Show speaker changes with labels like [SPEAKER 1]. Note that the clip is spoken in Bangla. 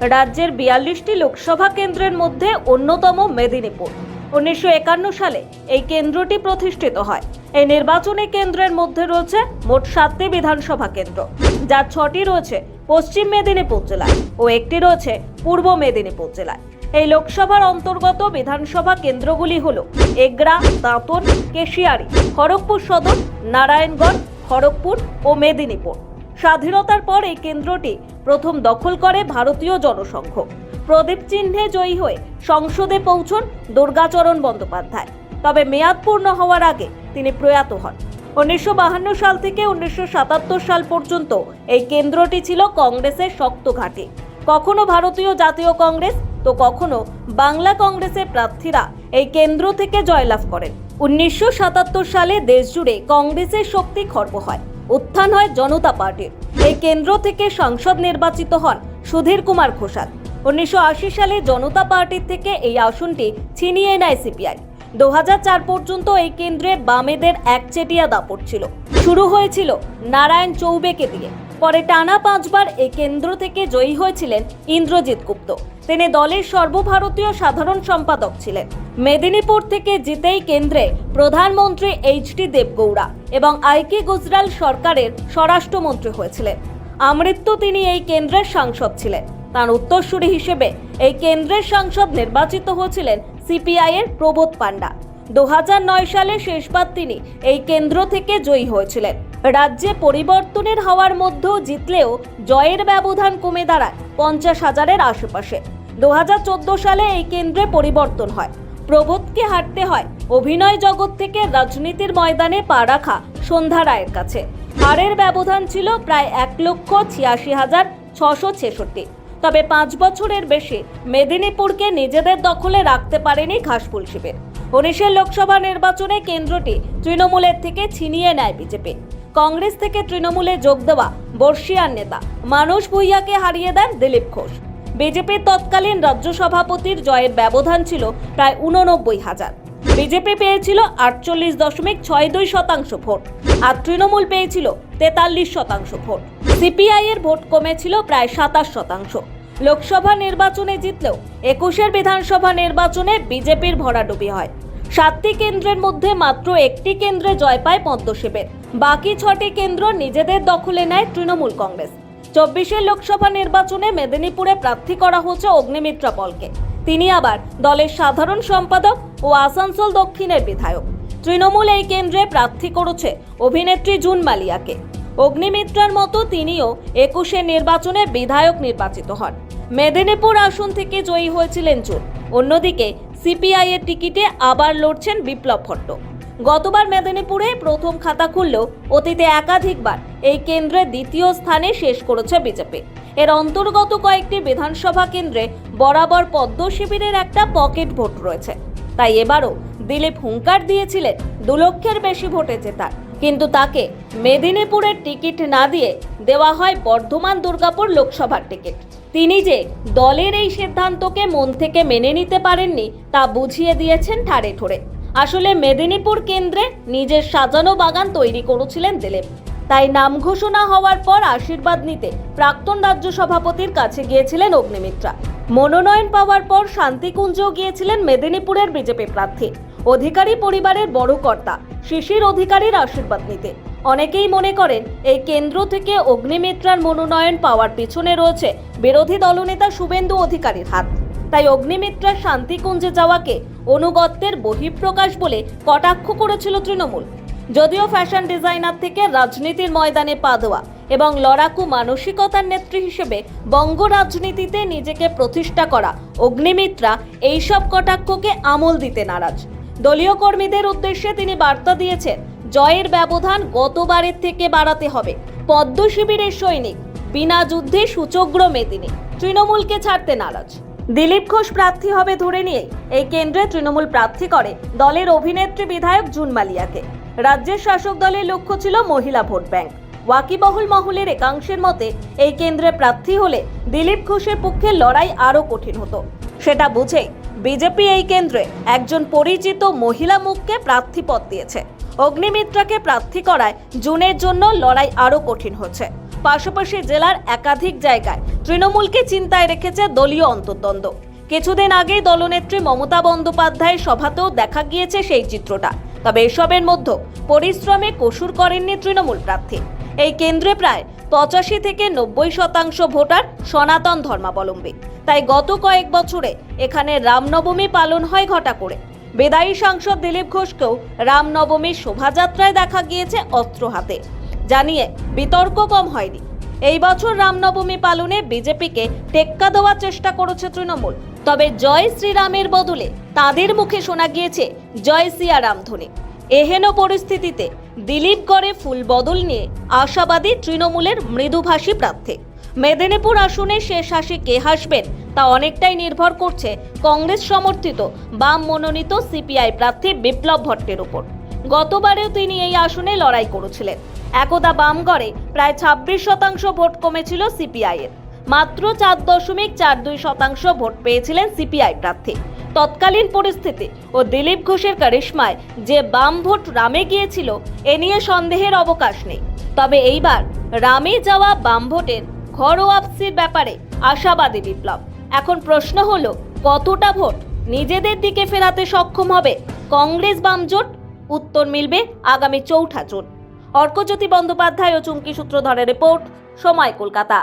[SPEAKER 1] রাজ্যের বিয়াল্লিশটি লোকসভা কেন্দ্রের মধ্যে অন্যতম মেদিনীপুর। উনিশশো একান্ন সালে এই কেন্দ্রটি প্রতিষ্ঠিত হয়। এই নির্বাচনী কেন্দ্রের মধ্যে রয়েছে মোট সাতটি বিধানসভা কেন্দ্র, যার ছটি রয়েছে পশ্চিম মেদিনীপুর জেলায় ও একটি রয়েছে পূর্ব মেদিনীপুর জেলায়। এই লোকসভার অন্তর্গত বিধানসভা কেন্দ্রগুলি হল এগরা, দাঁতন, কেশিয়ারি, খড়গপুর সদর নারায়ণগঞ্জ খড়গপুর ও মেদিনীপুর। স্বাধীনতার পর এই কেন্দ্রটি প্রথম দখল করে ভারতীয় জনসংঘ। প্রদীপ চিহ্নে জয়ী হয়ে সংসদে পৌঁছন দুর্গাচরণ বন্দ্যোপাধ্যায়। তবে মেয়াদ পূর্ণ হওয়ার আগে তিনি প্রয়াত হন। উনিশশো সাল থেকে উনিশশো সাতাত্তর সাল পর্যন্ত এই কেন্দ্রটি ছিল কংগ্রেসের শক্ত ঘাঁটি। কখনো ভারতীয় জাতীয় কংগ্রেস, তো কখনো বাংলা কংগ্রেসের প্রার্থীরা এই কেন্দ্র থেকে জয়লাভ করেন। উনিশশো সাতাত্তর সালে দেশজুড়ে কংগ্রেসের শক্তি খর্ব হয়। উত্থান হয় জনতা পার্টির। এই কেন্দ্র থেকে সাংসদ নির্বাচিত হন সুধীর কুমার ঘোষাল। উনিশশো আশি সালে জনতা পার্টির থেকে এই আসনটি ছিনিয়ে নেয় সিপিআই। দু হাজার চার পর্যন্ত এই কেন্দ্রে বামেদের একচেটিয়া দাপট ছিল। শুরু হয়েছিল নারায়ণ চৌবেকে দিয়ে। পরে টানা পাঁচবার এই কেন্দ্র থেকে জয়ী হয়েছিলেন ইন্দ্রজিৎ গুপ্ত। তিনি দলের সর্বভারতীয় সাধারণ সম্পাদক ছিলেন। মেদিনীপুর থেকে জিতেই কেন্দ্রে প্রধানমন্ত্রী এইচ ডি দেবগৌড়া এবং আইকে গুজরাল সরকারের স্বরাষ্ট্রমন্ত্রী হয়েছিলেন। আমৃত্যু তিনি এই কেন্দ্রের সাংসদ ছিলেন। তার উত্তরসূরি হিসেবে এই কেন্দ্রের সাংসদ নির্বাচিত হয়েছিলেন সিপিআই এর প্রবোধ পান্ডা দু সালে শেষবার তিনি এই কেন্দ্র থেকে জয়ী হয়েছিলেন। রাজ্যে পরিবর্তনের হওয়ার মধ্যেও জিতলেও জয়ের ব্যবধান কমে দাঁড়ায় পঞ্চাশ হাজারের আশেপাশে। দু হাজার চোদ্দ সালে এই কেন্দ্রে পরিবর্তন হয়। প্রবোধকে হারতে হয় অভিনয় জগৎ থেকে রাজনীতির ময়দানে পা রাখা সন্ধ্যা রায়ের কাছে। হারের ব্যবধান ছিল প্রায় এক লক্ষ ছিয়াশি হাজার ছশো ছেষট্টি। তবে পাঁচ বছরের বেশি মেদিনীপুরকে নিজেদের দখলে রাখতে পারেনি ঘাসফুল শিবির। উনিশের লোকসভা নির্বাচনে কেন্দ্রটি তৃণমূলের থেকে ছিনিয়ে নেয় বিজেপি। কংগ্রেস থেকে তৃণমূলে যোগ দেওয়া বর্ষিয়ার নেতা মানুষ ভুইয়াকে হারিয়ে দেন দিলীপ ঘোষ। বিজেপির তৎকালীন রাজ্য সভাপতির জয়ের ব্যবধান ছিল প্রায় উননব্বই হাজার। বিজেপি পেয়েছিল আটচল্লিশ দশমিক ছয় দুই শতাংশ ভোট আর তৃণমূল পেয়েছিল তেতাল্লিশ শতাংশ ভোট। সিপিআই এর ভোট কমেছিল প্রায় সাতাশ শতাংশ। লোকসভা নির্বাচনে জিতলেও একুশের বিধানসভা নির্বাচনে বিজেপির ভরাডুবি হয়। সাতটি কেন্দ্রের মধ্যে মাত্র একটি কেন্দ্রে জয় পায় পদ্মশিবের। বাকি ছটি কেন্দ্র নিজেদের দখলে নেয় তৃণমূল কংগ্রেস। চব্বিশের লোকসভা নির্বাচনে মেদিনীপুরে প্রার্থী করা হচ্ছে অগ্নিমিত্রা পলকে। তিনি আবার দলের সাধারণ সম্পাদক ও আসানসোল দক্ষিণের বিধায়ক। তৃণমূল এই কেন্দ্রে প্রার্থী করেছে অভিনেত্রী জুন মালিয়াকে। অগ্নিমিত্রার মতো তিনিও একুশে নির্বাচনে বিধায়ক নির্বাচিত হন। মেদিনীপুর আসন থেকে জয়ী হয়েছিলেন জুন অন্যদিকে সিপিআই এর টিকিটে আবার লড়ছেন বিপ্লব ভট্ট। গতবার মেদিনীপুরে প্রথম খাতা খুললেও অতীতে একাধিকবার এই কেন্দ্রে দ্বিতীয় স্থানে শেষ করেছে বিজেপি। এর অন্তর্গত কয়েকটি বিধানসভা কেন্দ্রে বরাবর পদ্ম শিবিরের একটা পকেট ভোট রয়েছে। তাই এবারও দিলীপ হুঙ্কার দিয়েছিলেন দু লক্ষের বেশি ভোটে জেতার। কিন্তু তাকে মেদিনীপুরের টিকিট না দিয়ে দেওয়া হয় বর্ধমান দুর্গাপুর লোকসভার টিকিট। তিনি যে দলের এই সিদ্ধান্তকে মন থেকে মেনে নিতে পারেননি, তা বুঝিয়ে দিয়েছেন ঠাড়ে ঠোড়ে। আসলে মেদিনীপুর কেন্দ্রে নিজের সাজানো বাগান তৈরি করেছিলেন দিলীপ। তাই নাম ঘোষণা হওয়ার পর আশীর্বাদ নিতে প্রাক্তন রাজ্য সভাপতির কাছে গিয়েছিলেন অগ্নিমিত্রা। মনোনয়ন পাওয়ার পর শান্তিকুঞ্জেও গিয়েছিলেন মেদিনীপুরের বিজেপি প্রার্থী। অধিকারী পরিবারের বড় কর্তা শিশির অধিকারীর আশীর্বাদ নিতে। অনেকেই মনে করেন, এই কেন্দ্র থেকে অগ্নিমিত্রার মনোনয়ন পাওয়ার পিছনে রয়েছে বিরোধী দলনেতা শুভেন্দু অধিকারীর হাত। তাই অগ্নিমিত্রার শান্তিকুঞ্জে যাওয়াকে অনুগত্যের বহিঃপ্রকাশ বলে কটাক্ষ করেছিল তৃণমূল। যদিও ফ্যাশন ডিজাইনার থেকে রাজনীতির ময়দানে পা দেওয়া এবং লড়াকু মানসিকতার নেত্রী হিসেবে বঙ্গ রাজনীতিতে নিজেকে প্রতিষ্ঠা করা অগ্নিমিত্রা এইসব কটাক্ষকে আমল দিতে নারাজ। দলীয় কর্মীদের উদ্দেশ্যে তিনি বার্তা দিয়েছেন, জয়ের ব্যবধান গতবারের থেকে বাড়াতে হবে। পদ্ম শিবিরের সৈনিক, বিনা যুদ্ধে সুচগ্র মেদিনী তৃণমূলকে ছাড়তে নারাজ। দিলীপ ঘোষ প্রার্থী হবে ধরে নিয়ে এই কেন্দ্রে তৃণমূল প্রার্থী করে দলের অভিনেত্রী বিধায়ক জুন মালিয়াকে। রাজ্যের শাসক দলের লক্ষ্য ছিল মহিলা ভোট ব্যাংক। ওয়াকিবহুল মহলের একাংশের মতে, এই কেন্দ্রে প্রার্থী হলে দিলীপ ঘোষের পক্ষে লড়াই আরও কঠিন হতো। সেটা বুঝে বিজেপি এই কেন্দ্রে একজন পরিচিত মহিলা মুখকে প্রার্থী পদ দিয়েছে। অগ্নিমিত্রাকে প্রার্থী করায় জুনের জন্য লড়াই আরও কঠিন হচ্ছে। পাশাপাশি জেলার একাধিক জায়গায় তৃণমূলকে চিন্তায় রেখেছে দলীয় অন্তর্দ্বন্দ্ব। কিছুদিন আগেই দলনেত্রী মমতা বন্দ্যোপাধ্যায়ের সভাতেও দেখা গিয়েছে সেই চিত্রটা। তবে এসবের মধ্যে পরিশ্রমে কসুর করেননি তৃণমূল প্রার্থী। এই কেন্দ্রে প্রায় পঁচাশি থেকে নব্বই শতাংশ ভোটার সনাতন ধর্মাবলম্বী। তাই গত কয়েক বছরে এখানে রামনবমী পালন হয় ঘটা করে। বেদায়ী সাংসদ দিলীপ ঘোষকেও রামনবমীর শোভাযাত্রায় দেখা গিয়েছে অস্ত্র হাতে। জানিয়ে বিতর্ক কম হয়নি। এই বছর রামনবমী পালনে বিজেপিকে টেক্কা দেওয়ার চেষ্টা করেছে তৃণমূল। তবে জয় শ্রীরামের বদলে তাদের মুখে শোনা গিয়েছে জয় সিয়া রামধ্বনি এহেন পরিস্থিতিতে দিলীপগড়ে ফুল বদল নিয়ে আশাবাদী তৃণমূলের মৃদুভাষী প্রার্থী। মেদিনীপুর আসনে শেষ হাসি কে হাসবেন তা অনেকটাই নির্ভর করছে কংগ্রেস সমর্থিত বাম মনোনীত সিপিআই প্রার্থী বিপ্লব ভট্টের উপর। গতবারেও তিনি এই আসনে লড়াই করেছিলেন। একদা বামগড়ে প্রায় ছাব্বিশ শতাংশ ভোট কমেছিল সিপিআই এর মাত্র চার দশমিক চার দুই শতাংশ ভোট পেয়েছিলেন সিপিআই প্রার্থী। তৎকালীন পরিস্থিতি ও দিলীপ ঘোষের কারিশ্মায় যে বাম ভোট রামে গিয়েছিল, এ নিয়ে সন্দেহের অবকাশ নেই। তবে এইবার রামে যাওয়া বাম ভোটের ঘরোয়াপসির ব্যাপারে আশাবাদী বিপ্লব। এখন প্রশ্ন হলো, কতটা ভোট নিজেদের দিকে ফেরাতে সক্ষম হবে? কংগ্রেস বাম জোট? উত্তর মিলবে আগামী চৌঠা জুন। অর্কজ্যোতি বন্দ্যোপাধ্যায় ও চুমকি সূত্রধরের রিপোর্ট, সময় কলকাতা।